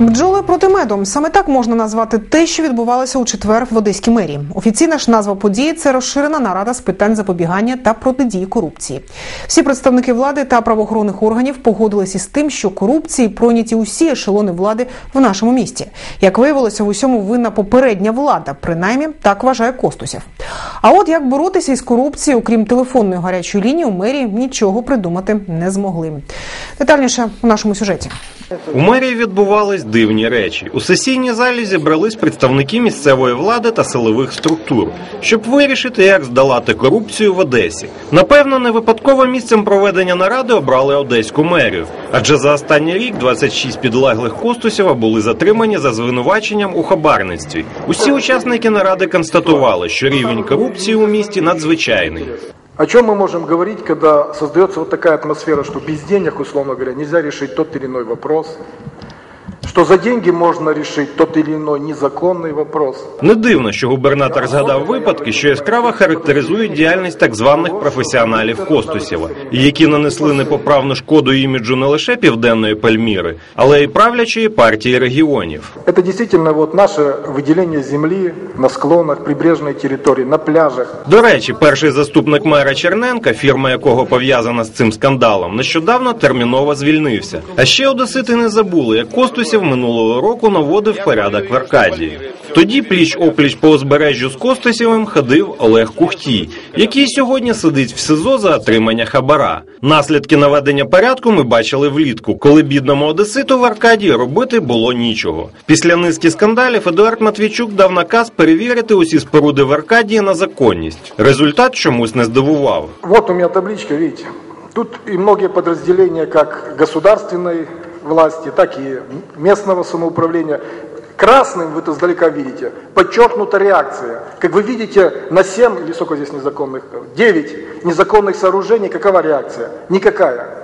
Бджоли проти меду саме так можна назвати те, що відбувалося у четвер в Одеській мерії. Офіційна ж назва події це розширена нарада з питань запобігання та протидії корупції. Всі представники влади та правоохоронних органів погодились із тим, що корупції пройняті усі ешелони влади в нашому місті. Як виявилося, в усьому винна попередня влада, принаймні так вважає Костусів. А от як боротися із корупцією, окрім телефонної гарячої лінії, у мерії нічого придумати не змогли. Детальніше у нашому сюжеті. У мерії відбувались дивні речі. У сесійній залі зібрались представники місцевої влади та силових структур, щоб вирішити, як здолати корупцію в Одесі. Напевно, не випадково місцем проведення наради обрали одеську мерію, адже за останній рік 26 підлеглих Костусєва були затримані за звинуваченням у хабарництві. Усі учасники наради констатували, що рівень корупції у місті надзвичайний. О чем мы можем говорить, когда создается вот такая атмосфера, что без денег, условно говоря, нельзя решить тот или иной вопрос, что за деньги можно решить тот или иной незаконный вопрос. Не дивно, що губернатор згадав випадки, що яскраво характеризують діяльність так званих професіоналів Костусєва, і які нанесли непоправну шкоду іміджу не лише південної Пальміри, але й правлячої партії регіонів. Это действительно вот наше выделение земли на склонах, прибрежной территории, на пляжах. До речі, перший заступник мера Черненка, фірма якого пов'язана з цим скандалом, нещодавно терміново звільнився. А ще одесити не забули, як Костусів минулого року наводив порядок в Аркадії. Тоді пліч опліч по узбережжю з Костусєвим ходив Олег Кухтій, який сьогодні сидить в СИЗО за отримання хабара. Наслідки наведення порядку ми бачили влітку, коли бідному одеситу в Аркадії робити було нічого. Після низки скандалів Едуард Матвійчук дав наказ перевірити усі споруди в Аркадії на законність. Результат чомусь не здивував. Вот у меня табличка, видите. Тут и многие подразделения как государственной власти, так и местного самоуправления. Красным вы это издалека видите. Подчеркнута реакция. Как вы видите, на 7 или сколько здесь незаконных, 9 незаконных сооружений, какова реакция? Никакая.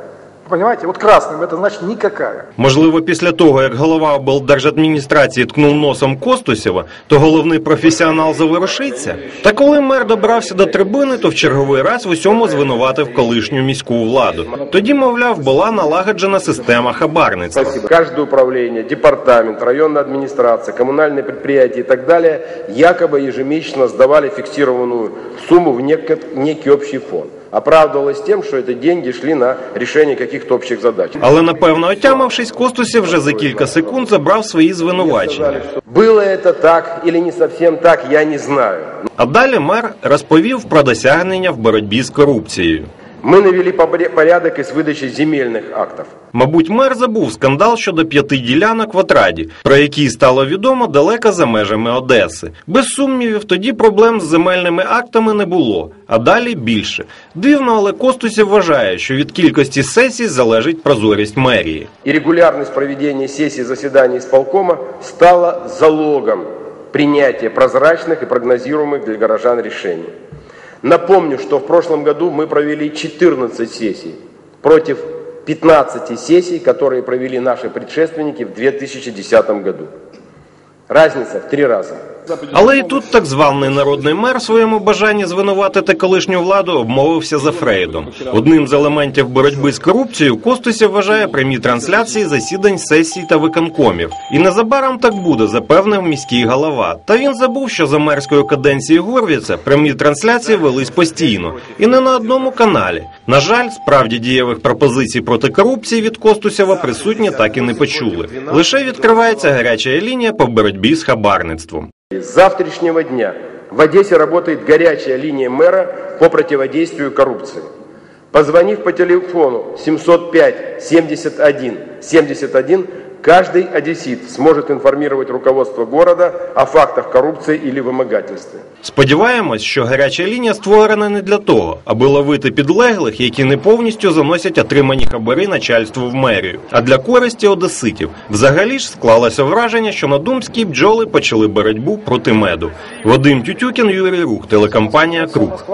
Понимаете? Вот красным это значит никакая. Можливо, після того, як голова облдержадміністрації ткнув носом Костусєва, то головний професіонал заворушиться. Та коли мер добрався до трибуни, то в черговий раз в усьому звинуватив колишню міську владу. Тоді, мовляв, була налагоджена система хабарництва. Спасибо. Каждое управление, департамент, районная администрация, коммунальные предприятия и так далее якобы ежемесячно сдавали фиксированную сумму в нек- некий общий фонд. Оправдывалось тем, что это деньги шли на решение каких-то общих задач. Але напевно отямившись, Костусєв вже за кілька секунд забрав свої звинувачення. Было это так или не совсем так, я не знаю. А далі мер розповів про досягнення в боротьбі з корупцією. Мы навели побре- порядок из выдачи земельных актов. Мабуть, мер забув скандал щодо п'яти ділянок в Отраді, про які стало відомо далеко за межами Одеси. Без сумнівів, тоді проблем з земельними актами не було, а далі більше. Дивно, але Костусів вважає, що від кількості сесій залежить прозорість мерії. И регулярность проведения сессий заседаний исполкома стала залогом принятия прозрачных и прогнозируемых для горожан решений. Напомню, что в прошлом году мы провели 14 сессий против 15 сессий, которые провели наши предшественники в 2010 году. Разница в три раза. Але і тут так званий народний мер в своєму бажанні звинуватити колишню владу обмовився за Фрейдом. Одним з елементів боротьби з корупцією Костусів вважає прямі трансляції засідань сесій та виконкомів. І незабаром так буде, запевнив міський голова. Та він забув, що за мерської каденції Горвіца прямі трансляції велись постійно і не на одному каналі. На жаль, справді дієвих пропозицій проти корупції від Костусєва присутні так і не почули. Лише відкривається гаряча лінія по боротьбі з хабарництвом. С завтрашнего дня в Одессе работает горячая линия мэра по противодействию коррупции. Позвонив по телефону 705 71 71, каждый одессит сможет информировать руководство города о фактах коррупции или вымогательства. Сподіваємось, що гаряча лінія створена не для того, аби ловити підлеглих, які не повністю заносять отримані хабари начальству в мерію, а для користі одеситів. Взагалі ж склалося враження, що на думській бджоли почали боротьбу проти меду. Вадим Тютюкін, Юрій Рух, телекомпанія Круг.